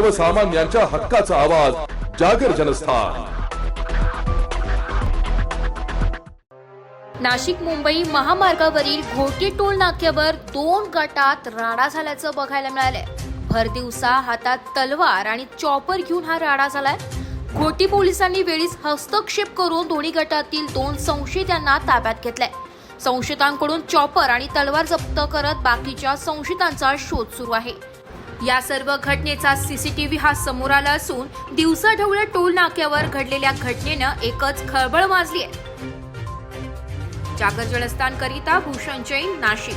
सर्वसामान्यांच्या हक्काचा आवाज जागर जनस्थान. नाशिक मुंबई महामार्गावरील घोटी टोल नाक्यावर दोन गटात राडा झाल्याचं बघायला मिळालंय. भर दिवसा हातात तलवार आणि चॉपर घेऊन हा राडा झालाय. घोटी पोलिसांनी वेळीच हस्तक्षेप करून दोन्ही गटातील दोन संशयितांना ताब्यात घेतलाय. संशयितांकडून चॉपर आणि तलवार जप्त करत बाकीच्या संशयितांचा शोध सुरू आहे. या सर्व घटनेचा सीसीटीव्ही हा समोर आला असून दिवसाढवळ्या टोल नाक्यावर घडलेल्या घटनेनं एकच खळबळ माजली आहे. जागर जलस्थानकरिता भूषण जैन नाशिक.